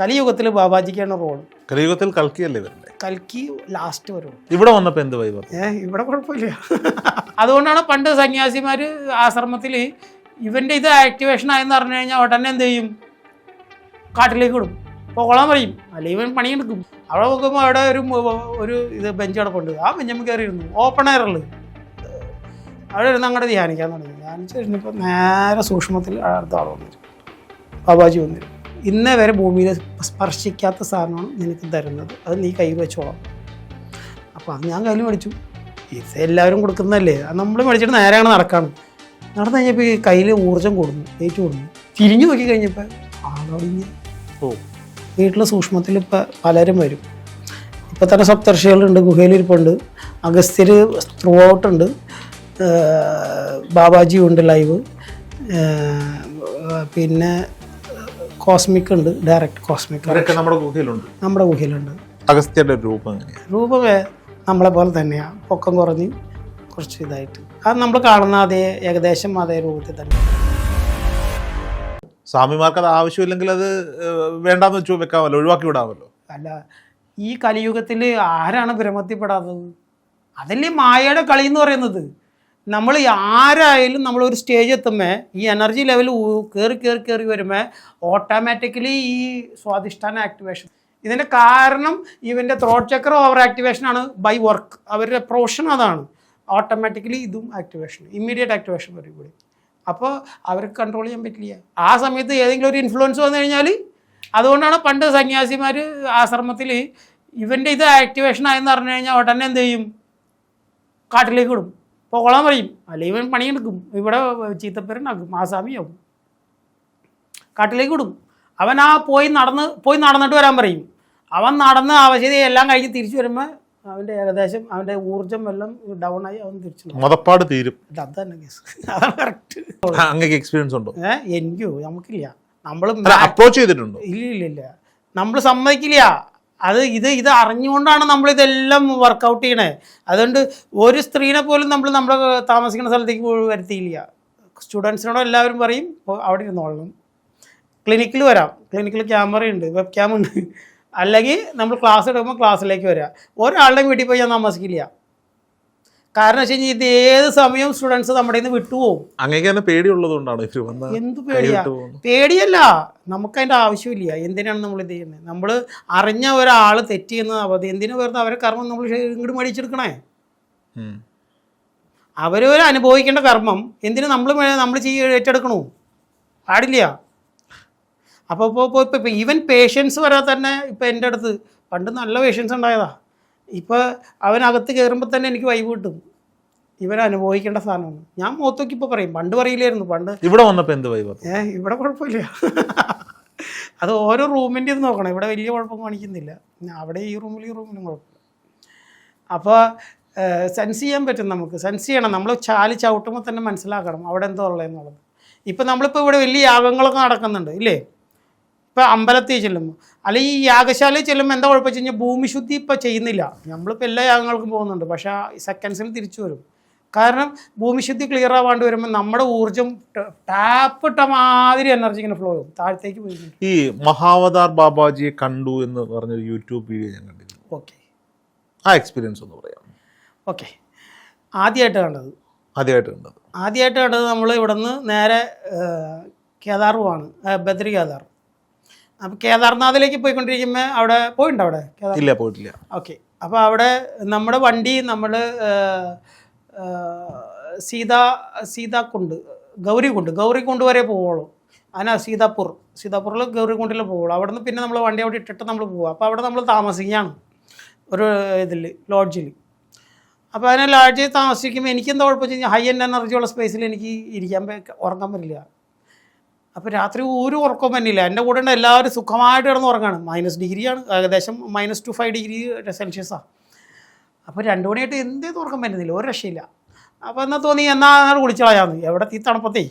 കലിയുഗത്തിൽ ബാബാജിക്കാണ് റോൾ കലിയുഗത്തിൽ കൽക്കിയല്ലേ വരണ്ടേ കൽക്കി ലാസ്റ്റ് വരും. ഇവിടെ വന്നപ്പോ എന്ത് വൈബ് ഏ ഇവിടെ കുഴപ്പമില്ല. അതുകൊണ്ടാണ് പണ്ട് സന്യാസിമാർ ആശ്രമത്തിൽ ഇവന്റെ ഇത് ആക്ടിവേഷൻ ആയെന്ന് പറഞ്ഞു കഴിഞ്ഞാൽ ഉടനെ എന്ത് ചെയ്യും? കാട്ടിലേക്ക് വിടും. പോകോളാൻ പറയും. അല്ലെ ഇവൻ പണിയെടുക്കും. അവിടെ നോക്കുമ്പോൾ അവിടെ ഒരു ഒരു ഇത് ബെഞ്ച് കിടപ്പുണ്ട് ആ ബെഞ്ചമ്മ കയറി ഇരുന്നു ഓപ്പൺ എയറിൽ അവിടെ ഇരുന്ന് അങ്ങോട്ട് ധ്യാനിക്കാൻ തുടങ്ങി. ധ്യാനിച്ച് കഴിഞ്ഞപ്പോൾ നേരെ സൂക്ഷ്മത്തിൽ അടുത്ത ആൾ വന്നിരുന്നു. ബാബാജി വന്നിരും ഇന്നേ വരെ ഭൂമിയിൽ സ്പർശിക്കാത്ത സാധനമാണ് നിനക്ക് തരുന്നത്. അത് നീ കയ്യിൽ വെച്ചോളാം. അപ്പോൾ അത് ഞാൻ കയ്യിൽ മേടിച്ചു. ഇത് എല്ലാവരും കൊടുക്കുന്നതല്ലേ? അത് നമ്മൾ മേടിച്ചിട്ട് നേരെയാണ് നടക്കാണ്. നടന്നു കഴിഞ്ഞപ്പോൾ ഈ കയ്യിൽ ഊർജം കൊടുന്നു വെയിറ്റ് കൊടുന്നു. തിരിഞ്ഞു നോക്കി കഴിഞ്ഞപ്പോൾ ആളൊടിഞ്ഞ്. ഓ. വീട്ടിലെ സൂക്ഷ്മത്തിൽ ഇപ്പം പലരും വരും. ഇപ്പം തന്നെ സപ്തർഷികളുണ്ട് ഗുഹയിലിരിപ്പുണ്ട് അഗസ്ത്യർ ത്രൂ ഔട്ട് ഉണ്ട്. ഏർ ബാബാജി ഉണ്ട് ലൈവ് പിന്നെ കോസ്മിക് ഉണ്ട് ഡയറക്റ്റ് കോസ്മിക് നമ്മുടെ ഗുഹയിലുണ്ട്. നമ്മുടെ ഗുഹയിലുണ്ട്. അഗസ്ത്യന്റെ രൂപം എങ്ങനെയാണ് രൂപമേ നമ്മളെ പോലെ തന്നെയാണ് പൊക്കം കുറഞ്ഞ് കുറച്ച് ഇതായിട്ട്. അത് നമ്മൾ കാണുന്ന അതേ ഏകദേശം അതേ രൂപത്തിൽ തന്നെ. സ്വാമിമാർക്ക് അത് ആവശ്യമില്ലെങ്കിൽ അത് ഏഹ്, വേണ്ടാന്ന് വെച്ചു വെക്കാമല്ലോ ഒഴിവാക്കി വിടാമല്ലോ. അല്ല ഈ കലിയുഗത്തിൽ ആരാണ് ഭ്രമത്തിൽപ്പെടാത്തത് അതല്ലേ മായയുടെ കളി എന്ന് പറയുന്നത്. നമ്മൾ ആരായാലും നമ്മൾ ഒരു സ്റ്റേജ് എത്തുമ്പോൾ ഈ എനർജി ലെവൽ കയറി കയറി കയറി വരുമ്പോൾ ഓട്ടോമാറ്റിക്കലി ഈ സ്വാധിഷ്ഠാന ആക്ടിവേഷൻ ഇതിന്റെ കാരണം ഇവന്റെ ത്രോട്ട് ചക്ര ഓവർ ആക്ടിവേഷൻ ആണ് ബൈ വർക്ക് അവരുടെ പ്രൊഫഷൻ അതാണ്. ഓട്ടോമാറ്റിക്കലി ഇതും ആക്ടിവേഷൻ ഇമ്മീഡിയറ്റ് ആക്ടിവേഷൻ വരും കൂടി അപ്പോൾ അവർക്ക് കൺട്രോൾ ചെയ്യാൻ പറ്റില്ല. ആ സമയത്ത് ഏതെങ്കിലും ഒരു ഇൻഫ്ലുവൻസ് വന്നു കഴിഞ്ഞാൽ അതുകൊണ്ടാണ് പണ്ട് സന്യാസിമാർ ആശ്രമത്തിൽ ഇവന്റെ ഇത് ആക്ടിവേഷൻ ആയെന്ന് പറഞ്ഞു കഴിഞ്ഞാൽ ഉടനെ എന്ത് ചെയ്യും? കാട്ടിലേക്ക് വിടും. പോകോളാൻ പറയും അല്ലെങ്കിൽ ഇവൻ പണിയെടുക്കും ഇവിടെ ചീത്തപ്പേരനാക്കും ആസാമിയാവും. കാട്ടിലേക്ക് വിടും. അവൻ ആ പോയി നടന്ന് പോയി നടന്നിട്ട് വരാൻ പറയും. അവൻ നടന്ന് ആവശ്യത എല്ലാം കഴിഞ്ഞ് തിരിച്ചു വരുമ്പോൾ അവന്റെ ഏകദേശം അവന്റെ ഊർജം എല്ലാം ഡൗൺ ആയി അവൻ തിരിച്ചു. മതപ്പാട് തീരും. അത് തന്നെ കേസ്. അതാണ് കറക്റ്റ് അങ്ങക്ക് എക്സ്പീരിയൻസ് ഉണ്ടോ? ഏ എനിക്കോ? നമുക്കില്ല. നമ്മൾ അപ്രോച്ച് ചെയ്തിട്ടുണ്ടോ? ഇല്ല ഇല്ല ഇല്ല. നമ്മൾ സമ്മതിക്കില്ല. അത് ഇത് ഇത് അറിഞ്ഞുകൊണ്ടാണ് നമ്മൾ ഇതെല്ലാം വർക്കൗട്ട് ചെയ്യണേ. അതുകൊണ്ട് ഒരു സ്ത്രീനെ പോലും നമ്മൾ നമ്മൾ താമസിക്കുന്ന സ്ഥലത്തേക്ക് വരുത്തിയില്ല. സ്റ്റുഡൻസിനോട് എല്ലാവരും പറയും "ഓ, അവിടെ ഇരുന്നോളണം ക്ലിനിക്കിൽ വരാം. ക്ലിനിക്കിൽ ക്യാമറ ഉണ്ട് വെബ് ക്യാം ഉണ്ട്. അല്ലെങ്കിൽ നമ്മൾ ക്ലാസ് എടുക്കുമ്പോൾ ക്ലാസ്സിലേക്ക് വരാം. ഒരാളുടെ വീട്ടിൽ പോയി ഞാൻ താമസിക്കില്ല. കാരണം വെച്ച് കഴിഞ്ഞാൽ ഇത് ഏത് സമയവും സ്റ്റുഡൻസ് നമ്മുടെ നിന്ന് വിട്ടുപോകും. അങ്ങനെ തന്നെ പേടിയുള്ളത് കൊണ്ടാണ് എന്ത് പേടിയാ? പേടിയല്ല. നമുക്ക് അതിന്റെ ആവശ്യമില്ല. എന്തിനാണ് നമ്മൾ ഇത് ചെയ്യുന്നത്? നമ്മൾ അറിഞ്ഞ ഒരാൾ തെറ്റ് ചെയ്യുന്നത് അവധി എന്തിനു വെറുതെ അവരെ കർമ്മം നമ്മൾ ഇങ്ങോട്ട് മേടിച്ചെടുക്കണേ. അവരവർ അനുഭവിക്കേണ്ട കർമ്മം. എന്തിനു നമ്മൾ നമ്മൾ ചെയ്യ ഏറ്റെടുക്കണു? പാടില്ല. അപ്പോൾ ഇപ്പോൾ ഇപ്പോൾ ഇപ്പോൾ ഈവൻ പേഷ്യൻസ് വരാൻ തന്നെ ഇപ്പോൾ എന്റെ അടുത്ത് പണ്ട് നല്ല പേഷ്യൻസ് ഉണ്ടായതാ. ഇപ്പോൾ അവനകത്ത് കയറുമ്പോൾ തന്നെ എനിക്ക് വൈബ് കിട്ടും. ഇവൻ അനുഭവിക്കേണ്ട സാധനമാണ്. ഞാൻ മുഖത്തൊക്കെ ഇപ്പോൾ പറയും. പണ്ട് പറയില്ലായിരുന്നു. പണ്ട് ഇവിടെ വന്നപ്പോൾ എന്ത് വൈബ് ഏഹ് ഇവിടെ കുഴപ്പമില്ല. അത് ഓരോ റൂമിന്റെ ഇത് നോക്കണം. ഇവിടെ വലിയ കുഴപ്പം കാണിക്കുന്നില്ല. അവിടെ ഈ റൂമിൽ ഈ റൂമിലും കുഴപ്പമില്ല. അപ്പോൾ സെൻസ് ചെയ്യാൻ പറ്റും നമുക്ക്. സെൻസ് ചെയ്യണം. നമ്മൾ ചാൽ ചവിട്ടുമ്പോൾ തന്നെ മനസ്സിലാക്കണം അവിടെ എന്തോ ഉള്ളതെന്നുള്ളത് ഇപ്പം നമ്മളിപ്പോൾ ഇവിടെ വലിയ യാഗങ്ങളൊക്കെ നടക്കുന്നുണ്ട് ഇല്ലേ? ഇപ്പോൾ അമ്പലത്തിൽ ചെല്ലുമ്പോൾ അല്ലെങ്കിൽ ഈ യാഗശാലയിൽ ചെല്ലുമ്പോൾ എന്താ കുഴപ്പം വെച്ച് കഴിഞ്ഞാൽ ഭൂമിശുദ്ധി ഇപ്പോൾ ചെയ്യുന്നില്ല. നമ്മളിപ്പോൾ എല്ലാ യാഗങ്ങൾക്കും പോകുന്നുണ്ട്. പക്ഷേ സെക്കൻഡ്സിൽ തിരിച്ചു വരും. കാരണം ഭൂമിശുദ്ധി ക്ലിയർ ആവാണ്ട് വരുമ്പോൾ നമ്മുടെ ഊർജം ടാപ്പ് ഇട്ട മാതിരി എനർജി ഇങ്ങനെ ഫ്ലോ ചെയ്യും താഴത്തേക്ക് പോയി ഈ മഹാവതാർ ബാബാജിയെ കണ്ടു എന്ന് പറഞ്ഞ യൂട്യൂബ് വീഡിയോ ഞാൻ കണ്ടിരുന്നു. ഓക്കെ ആ എക്സ്പീരിയൻസ് ഒന്ന് പറയാം ഓക്കെ ആദ്യമായിട്ട് കണ്ടത്. ആദ്യമായിട്ട് കണ്ടത്. ആദ്യമായിട്ട് കണ്ടത് നമ്മൾ ഇവിടുന്ന് നേരെ കേദാർവാണ് കേദാർ ബദ്രി കേദാർ. അപ്പോൾ കേദാർനാഥിലേക്ക് പോയിക്കൊണ്ടിരിക്കുമ്പോൾ അവിടെ പോയിട്ടുണ്ടോ അവിടെ? ഇല്ല പോയിട്ടില്ല. ഓക്കെ അപ്പോൾ അവിടെ നമ്മുടെ വണ്ടി നമ്മൾ സീതാ സീതാക്കുണ്ട് ഗൗരി കുണ്ട് വരെ പോവുള്ളൂ. അന സീതാപൂർ. സീതാപൂറിൽ ഗൗരികുണ്ടിൽ പോവുള്ളൂ. അവിടെ നിന്ന് പിന്നെ നമ്മൾ വണ്ടി അവിടെ ഇട്ടിട്ട് നമ്മൾ പോവുക അപ്പോൾ അവിടെ നമ്മൾ താമസിക്കുകയാണ് ഒരു ഇതിൽ ലോഡ്ജിൽ അപ്പോൾ അതിനെ ലോഡ്ജിൽ താമസിക്കുമ്പോൾ എനിക്കെന്താ കുഴപ്പം വെച്ച് കഴിഞ്ഞാൽ ഹൈ എൻഡ് എനർജിയുള്ള സ്പേസിൽ എനിക്ക് ഇരിക്കാൻ ഉറങ്ങാൻ പറ്റില്ല. അപ്പോൾ രാത്രി ഒരു ഉറക്കം പറ്റില്ല എന്റെ കൂടെ എല്ലാവരും സുഖമായിട്ട് കിടന്ന് ഉറങ്ങാണ്. മൈനസ് ഡിഗ്രിയാണ് ഏകദേശം മൈനസ് ടു ഫൈവ് ഡിഗ്രി സെൽഷ്യസാണ് അപ്പോൾ രണ്ടു മണിയായിട്ട് എന്തേ തുറക്കം പറ്റുന്നില്ല ഒരു രക്ഷയില്ല. അപ്പോൾ എന്നാൽ തോന്നി എന്നാൽ അങ്ങനെ കുളിച്ചളയാന്ന് എവിടെ തീ തണുപ്പത്തേ?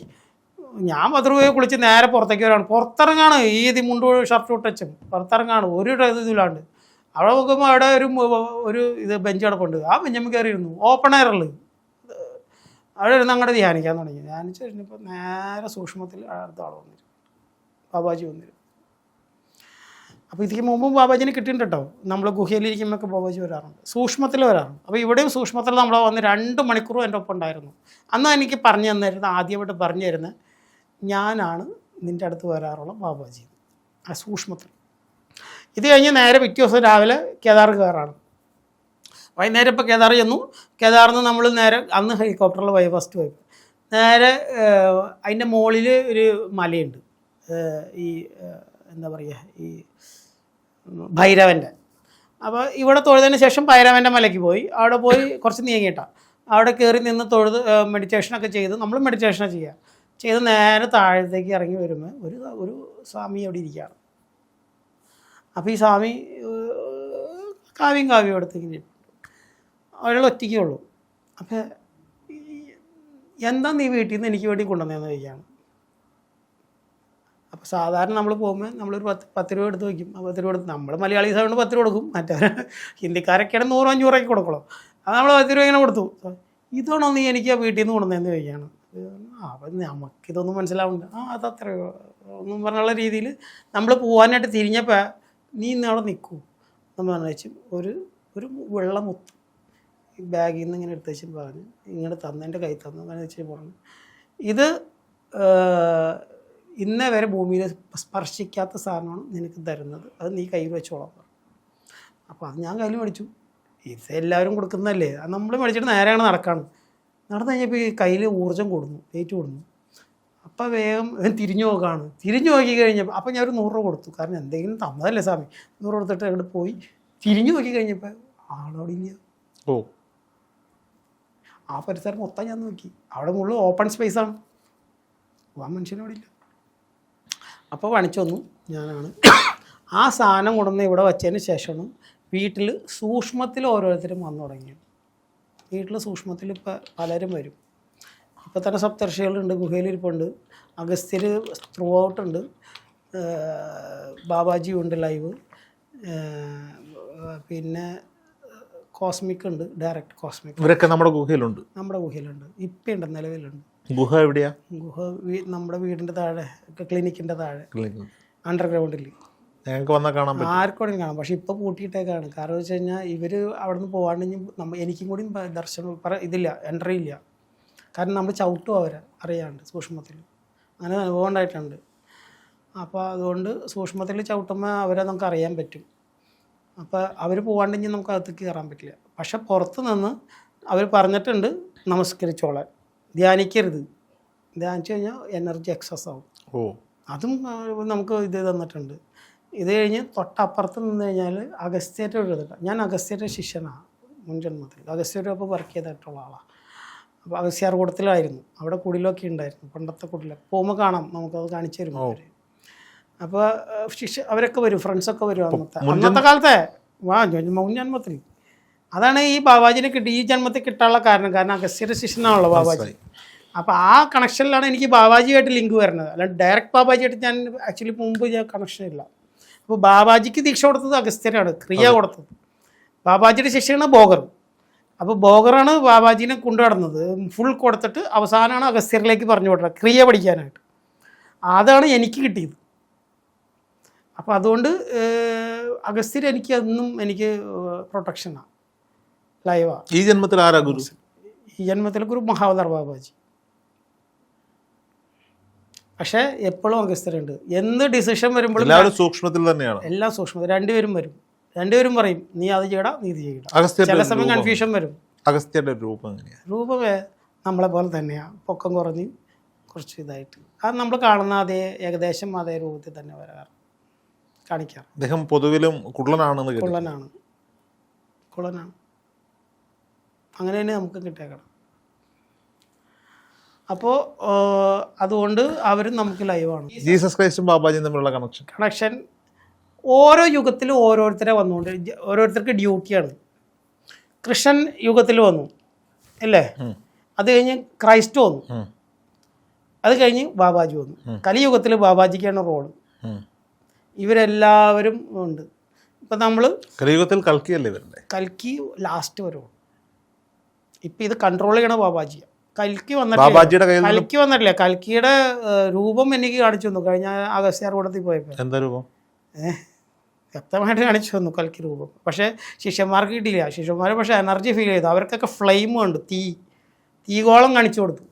ഞാൻ രൂപയെ കുളിച്ച് നേരെ പുറത്തേക്ക് വരാണ്. പുറത്തിറങ്ങാണ് ഈ ഇത് മുണ്ട് ഷർട്ട് ഇട്ടച്ചും പുറത്തിറങ്ങാണ്. ഒരു ഇത് ഇതിലാണ്ട് അവിടെ നോക്കുമ്പോൾ അവിടെ ഒരു ഒരു ഇത് ബെഞ്ച് കിടപ്പുണ്ട് ആ ബെഞ്ചമ്മ കയറിയിരുന്നു. ഓപ്പൺ എയറിൽ അവിടെ ഇരുന്ന് അങ്ങോട്ട് ധ്യാനിക്കാൻ തുടങ്ങി. ധ്യാനിച്ച് കഴിഞ്ഞപ്പോൾ നേരെ സൂക്ഷ്മത്തിൽ അടുത്ത ആൾ വന്നിരുന്നു. ബാബാജി വന്നിരുന്നു. അപ്പോൾ ഇതിക്ക് മുമ്പും ബാബാജിനെ കിട്ടിയിട്ടുണ്ട്? കേട്ടോ നമ്മൾ ഗുഹയിലിരിക്കുമ്പോഴൊക്കെ ബാബാജി വരാറുണ്ട്. സൂക്ഷ്മത്തിൽ വരാറുണ്ട്. അപ്പോൾ ഇവിടെയും സൂക്ഷ്മത്തിൽ നമ്മൾ വന്ന് രണ്ട് മണിക്കൂറും എന്റെ ഒപ്പം ഉണ്ടായിരുന്നു. അന്ന് എനിക്ക് പറഞ്ഞു തന്നിരുന്നത് ആദ്യമായിട്ട് പറഞ്ഞു തരുന്നത് ഞാനാണ് നിന്റെ അടുത്ത് വരാറുള്ള ബാബാജി. ആ സൂക്ഷ്മത്തിൽ. ഇത് കഴിഞ്ഞ് നേരെ പിറ്റേ ദിവസം രാവിലെ കേദാർ കയറാണ്. വൈകുന്നേരം ഇപ്പോൾ കേദാർ ചെന്നു. കേദാറിൽ നിന്ന് നമ്മൾ നേരെ അന്ന് ഹെലികോപ്റ്ററിൽ പോയി ഫസ്റ്റ് പോയി. നേരെ അതിന്റെ മുകളിൽ ഒരു മലയുണ്ട്. ഈ എന്താ പറയുക ഈ ഭൈരവന്റെ അപ്പോൾ ഇവിടെ തൊഴുതിന് ശേഷം ഭൈരവന്റെ മലയ്ക്ക് പോയി. അവിടെ പോയി കുറച്ച് നീങ്ങിയിട്ടാണ് അവിടെ കയറി നിന്ന് തൊഴുത് മെഡിറ്റേഷനൊക്കെ ചെയ്ത് നമ്മൾ മെഡിറ്റേഷനൊക്കെ ചെയ്യുക ചെയ്ത് നേരെ താഴത്തേക്ക് ഇറങ്ങി വരുമ്പോൾ ഒരു ഒരു സ്വാമി അവിടെ ഇരിക്കുകയാണ്. അപ്പോൾ ഈ സ്വാമി കാവ്യം കാവ്യം എടുത്തേക്ക് അവരുടെ ഒറ്റയ്ക്കേ ഉള്ളൂ. അപ്പോൾ എന്താ നീ വീട്ടിൽ നിന്ന് എനിക്ക് വേണ്ടി കൊണ്ടുവന്നതെന്ന് ചോദിക്കുകയാണ്. അപ്പോൾ സാധാരണ നമ്മൾ പോകുമ്പോൾ നമ്മളൊരു പത്ത് പത്ത് രൂപ എടുത്ത് വയ്ക്കും. ആ പത്ത് രൂപ എടുത്ത് നമ്മൾ മലയാളീസ് ആയതുകൊണ്ട് പത്ത് രൂപ കൊടുക്കും. മറ്റേ ഹിന്ദിക്കാരൊക്കെയാണ് നൂറോ അഞ്ഞൂറൊക്കെ കൊടുക്കണം. അത് നമ്മൾ പത്ത് രൂപ ഇങ്ങനെ കൊടുത്തു. ഇതാണോ നീ എനിക്ക് ആ വീട്ടിൽ നിന്ന് കൊണ്ടുവന്നതെന്ന് ചോദിക്കുകയാണ്. അപ്പം നമുക്കിതൊന്നും മനസ്സിലാവുന്നുണ്ട് ആ അത് അത്ര ഒന്നും പറഞ്ഞുള്ള രീതിയിൽ നമ്മൾ പോകാനായിട്ട് തിരിഞ്ഞപ്പോൾ നീ ഇന്ന് അവിടെ നിൽക്കൂ എന്ന് പറഞ്ഞു വെച്ചും ഒരു ഒരു വെള്ള മുത്ത് ബാഗിൽ നിന്ന് ഇങ്ങനെ എടുത്ത് വെച്ചിട്ട് പറഞ്ഞു ഇങ്ങനെ തന്നെന്റെ കൈ തന്നു പറഞ്ഞു വെച്ച് പറഞ്ഞു. ഇത് ഇന്നേ വരെ ഭൂമിയിൽ സ്പർശിക്കാത്ത സാധനമാണ് നിനക്ക് തരുന്നത്. അത് നീ കയ്യിൽ വെച്ചോളാം. അപ്പോൾ അത് ഞാൻ കയ്യിൽ മേടിച്ചു. ഇത് എല്ലാവരും കൊടുക്കുന്നതല്ലേ? അത് നമ്മൾ മേടിച്ചിട്ട് നേരെയാണ് നടക്കാണ്. നടന്നു കഴിഞ്ഞപ്പോൾ ഈ കയ്യിൽ ഊർജം കൊടുന്നു വെയിറ്റ് കൊടുന്നു. അപ്പോൾ വേഗം തിരിഞ്ഞു നോക്കുകയാണ് തിരിഞ്ഞു നോക്കി കഴിഞ്ഞപ്പോൾ അപ്പോൾ ഞാൻ ഒരു നൂറ് രൂപ കൊടുത്തു. കാരണം എന്തെങ്കിലും തന്നതല്ലേ സ്വാമി? നൂറ് കൊടുത്തിട്ട് അങ്ങോട്ട് പോയി. തിരിഞ്ഞു നോക്കി കഴിഞ്ഞപ്പോൾ ഇല്ല. ഓ. ആ പരിസരം മൊത്തം ഞാൻ നോക്കി. അവിടെ മുഴുവൻ ഓപ്പൺ സ്പേസ് ആണ്. ആ മനുഷ്യനോടില്ല അപ്പോൾ പണിച്ചു വന്നു. ഞാനാണ്. ആ സാധനം കൊണ്ടുവന്ന് ഇവിടെ വച്ചതിന് ശേഷമാണ് വീട്ടിൽ സൂക്ഷ്മത്തിൽ ഓരോരുത്തരും വന്നു തുടങ്ങി. വീട്ടിൽ സൂക്ഷ്മത്തിൽ ഇപ്പോൾ പലരും വരും. ഇപ്പോൾ തന്നെ സപ്തർഷികളുണ്ട് ഗുഹയിലിരിപ്പുണ്ട് അഗസ്ത്യർ ത്രൂ ഔട്ട് ഉണ്ട് ബാബാജി ഉണ്ട് ലൈവ് പിന്നെ കോസ്മിക് ഉണ്ട് ഡയറക്റ്റ് കോസ്മിക് ഇവരൊക്കെ നമ്മുടെ ഗുഹയിലുണ്ട്. നമ്മുടെ ഗുഹയിലുണ്ട്. ഇപ്പം ഉണ്ട് നിലവിലുണ്ട്. ഗുഹ എവിടെയാ? ഗുഹ നമ്മുടെ വീടിന്റെ താഴെ ക്ലിനിക്കിന്റെ താഴെ. അണ്ടർഗ്രൗണ്ടിൽ ഞങ്ങൾക്ക് വന്നാൽ കാണാൻ പറ്റും. ആർക്കും കാണാം. പക്ഷെ ഇപ്പോൾ പൂട്ടിയിട്ടേക്കാണ്. കാരണം വെച്ച് കഴിഞ്ഞാൽ ഇവർ അവിടെ നിന്ന് പോകാണ്ടെങ്കിൽ നമ്മ എനിക്കും കൂടി ദർശനം പറ ഇതില്ല എൻട്രി ഇല്ല. കാരണം നമ്മൾ ചവിട്ടും അവരെ അറിയാണ്ട് സൂക്ഷ്മത്തിൽ അങ്ങനെ അനുഭവം ഉണ്ടായിട്ടുണ്ട് അപ്പോൾ അതുകൊണ്ട് സൂക്ഷ്മത്തിൽ ചവിട്ടുമ്പോൾ അവരെ നമുക്ക് അറിയാൻ പറ്റും. അപ്പോൾ അവർ പോകാണ്ടെങ്കിൽ നമുക്ക് അകത്തേക്ക് കയറാൻ പറ്റില്ല. പക്ഷെ പുറത്ത് നിന്ന് അവർ പറഞ്ഞിട്ടുണ്ട് നമസ്കരിച്ചോളാൻ. ധ്യാനിക്കരുത്. ധ്യാനിച്ചു കഴിഞ്ഞാൽ എനർജി എക്സസ് ആവും. ഓ. അതും നമുക്ക് ഇത് തന്നിട്ടുണ്ട്. ഇത് കഴിഞ്ഞ് തൊട്ടപ്പുറത്ത് നിന്ന് കഴിഞ്ഞാൽ അഗസ്ത്യന്റെ ഒരു ഞാൻ അഗസ്ത്യന്റെ ശിഷ്യനാണ് മുൻ ജന്മത്തിൽ. അഗസ്ത്യയുടെ ഒപ്പം വർക്ക് ചെയ്തിട്ടുള്ള ആളാണ് അപ്പോൾ അഗസ്യാർകൂടത്തിലായിരുന്നു അവിടെ കുടിലൊക്കെ ഉണ്ടായിരുന്നു. പണ്ടത്തെ കുടില. പോകുമ്പോൾ കാണാം. നമുക്കത് കാണിച്ചു തരും അവർ അപ്പോൾ ശിഷ്യ അവരൊക്കെ വരും. ഫ്രണ്ട്സൊക്കെ വരും അന്നത്തെ. അന്നത്തെ കാലത്തെ. വാ മുൻ ജന്മത്തിൽ. അതാണ് ഈ ബാബാജിനെ കിട്ടി ഈ ജന്മത്തിൽ കിട്ടാനുള്ള കാരണം. കാരണം അഗസ്ത്യയുടെ ശിഷ്യനാണല്ലോ ബാബാജി. അപ്പോൾ ആ കണക്ഷനിലാണ് എനിക്ക് ബാബാജിയായിട്ട് ലിങ്ക് വരുന്നത്. അല്ലാണ്ട് ഡയറക്റ്റ് ബാബാജിയായിട്ട് ഞാൻ ആക്ച്വലി മുമ്പ് ഞാൻ കണക്ഷൻ ഇല്ല. അപ്പോൾ ബാബാജിക്ക് ദീക്ഷ കൊടുത്തത് അഗസ്ത്യനാണ് ക്രിയ കൊടുത്തത്. ബാബാജിയുടെ ശിഷ്യനാണ് ബോഗർ. അപ്പോൾ ബോഗറാണ് ബാബാജിനെ കൊണ്ടു നടന്നത് ഫുൾ കൊടുത്തിട്ട് അവസാനമാണ് അഗസ്ത്യരിലേക്ക് പറഞ്ഞു വിടുന്നത് ക്രിയ പഠിക്കാനായിട്ട്. അതാണ് എനിക്ക് കിട്ടിയത്. അപ്പോൾ അതുകൊണ്ട് അഗസ്ത്യർ എനിക്ക് അന്നും എനിക്ക് പ്രൊട്ടക്ഷനാണ് ലൈവാണ് ഈ ജന്മത്തിൽ ആരാ ഗുരു? ഈ ജന്മത്തിൽ ഗുരു മഹാവതാർ ബാബാജി. പക്ഷേ എപ്പോഴും അഗസ്ത്യരുണ്ട് എന്ത് ഡിസിഷൻ വരുമ്പോഴും സൂക്ഷ്മത്തിൽ തന്നെയാണ്. എല്ലാം സൂക്ഷ്മത രണ്ടുപേരും വരും. രണ്ടുപേരും പറയും നീ അത് ചെയ്യടാ നീ ഇത് ചെയ്യടാ. ചില സമയം കൺഫ്യൂഷൻ വരും. അഗസ്ത്യന്റെ രൂപം രൂപമേ നമ്മളെ പോലെ തന്നെയാണ് പൊക്കം കുറഞ്ഞ് കുറച്ച് ഇതായിട്ട്. അത് നമ്മൾ കാണുന്ന അതേ ഏകദേശം അതേ രൂപത്തിൽ തന്നെ വരാറ്. കാണിക്കാറ്. അദ്ദേഹം പൊതുവിലും കുള്ളനാണെന്ന് കുള്ളനാണ്. കുള്ളനാണ്. അങ്ങനെ തന്നെ നമുക്ക് കിട്ടിയേക്കണം. അപ്പോൾ അതുകൊണ്ട് അവരും നമുക്ക് ലൈവാണ് ജീസസ് ക്രൈസ്റ്റും ബാബാജിയും തമ്മിലുള്ള കണക്ഷൻ കണക്ഷൻ ഓരോ യുഗത്തിലും ഓരോരുത്തരെ വന്നുകൊണ്ട് ഓരോരുത്തർക്ക് ഡ്യൂട്ടിയാണ് കൃഷ്ണൻ യുഗത്തിൽ വന്നു അല്ലേ? അത് കഴിഞ്ഞ് ക്രൈസ്റ്റ് വന്നു. അത് കഴിഞ്ഞ് ബാബാജി വന്നു. കലിയുഗത്തിൽ ബാബാജിക്കാണ് റോൾ ഇവരെല്ലാവരും ഉണ്ട്. ഇപ്പം നമ്മൾ കലിയുഗത്തിൽ കൽക്കിയല്ലേ അല്ലേ കൽക്കി ലാസ്റ്റ് വരുള്ളൂ ഇപ്പം ഇത് കൺട്രോൾ ചെയ്യണ ബാബാജിയാണ് കൽക്കി വന്നിട്ടില്ല. കൽക്കി വന്നിട്ടില്ല. കൽക്കിയുടെ രൂപം എനിക്ക് കാണിച്ചു തന്നു. കഴിഞ്ഞ അഗസ്യാർ കൂടത്തിൽ പോയപ്പോൾ എന്താ രൂപം? ഏഹ് വ്യക്തമായിട്ട് കാണിച്ചു തന്നു കൽക്കി രൂപം. പക്ഷേ ശിഷ്യന്മാർക്ക് കിട്ടിയില്ല. ശിഷ്യന്മാർ പക്ഷേ എനർജി ഫീൽ ചെയ്തു. അവർക്കൊക്കെ ഫ്ലെയിം ഉണ്ട് തീ. തീഗോളം കാണിച്ചു കൊടുത്തു.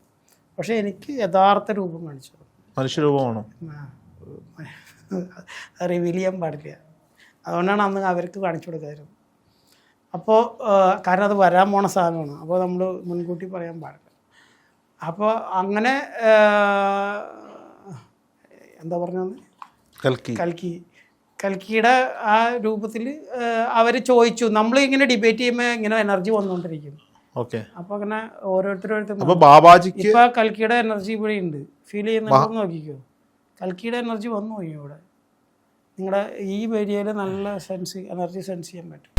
പക്ഷേ എനിക്ക് യഥാർത്ഥ രൂപം കാണിച്ചു മനുഷ്യരൂപമാണോ? റിവീൽ ചെയ്യാൻ പാടില്ല. അതുകൊണ്ടാണ് അന്ന് അവർക്ക് കാണിച്ചു കൊടുക്കാറ് അപ്പോൾ കാരണം അത് വരാൻ പോണ സാധനമാണ്. അപ്പോൾ നമ്മൾ മുൻകൂട്ടി പറയാൻ പാടില്ല. അപ്പോൾ അങ്ങനെ എന്താ പറഞ്ഞത്? കൽക്കി. കൽക്കി. കൽക്കിയുടെ ആ രൂപത്തിൽ അവർ ചോദിച്ചു. നമ്മൾ ഇങ്ങനെ ഡിബേറ്റ് ചെയ്യുമ്പോൾ ഇങ്ങനെ എനർജി വന്നുകൊണ്ടിരിക്കും ഓക്കെ അപ്പോൾ അങ്ങനെ ഓരോരുത്തരോരുത്തർ അപ്പോൾ ബാബാജിക്ക് ഇപ്പൊ കൽക്കിയുടെ എനർജി ഇവിടെ ഉണ്ട്. ഫീൽ ചെയ്യുന്നുണ്ടോ നോക്കിക്കോ. കൽക്കിയുടെ എനർജി വന്നു പോയി ഇവിടെ. നിങ്ങളുടെ ഈ ഏരിയയിൽ നല്ല സെൻസ് എനർജി സെൻസ് ചെയ്യാൻ പറ്റും.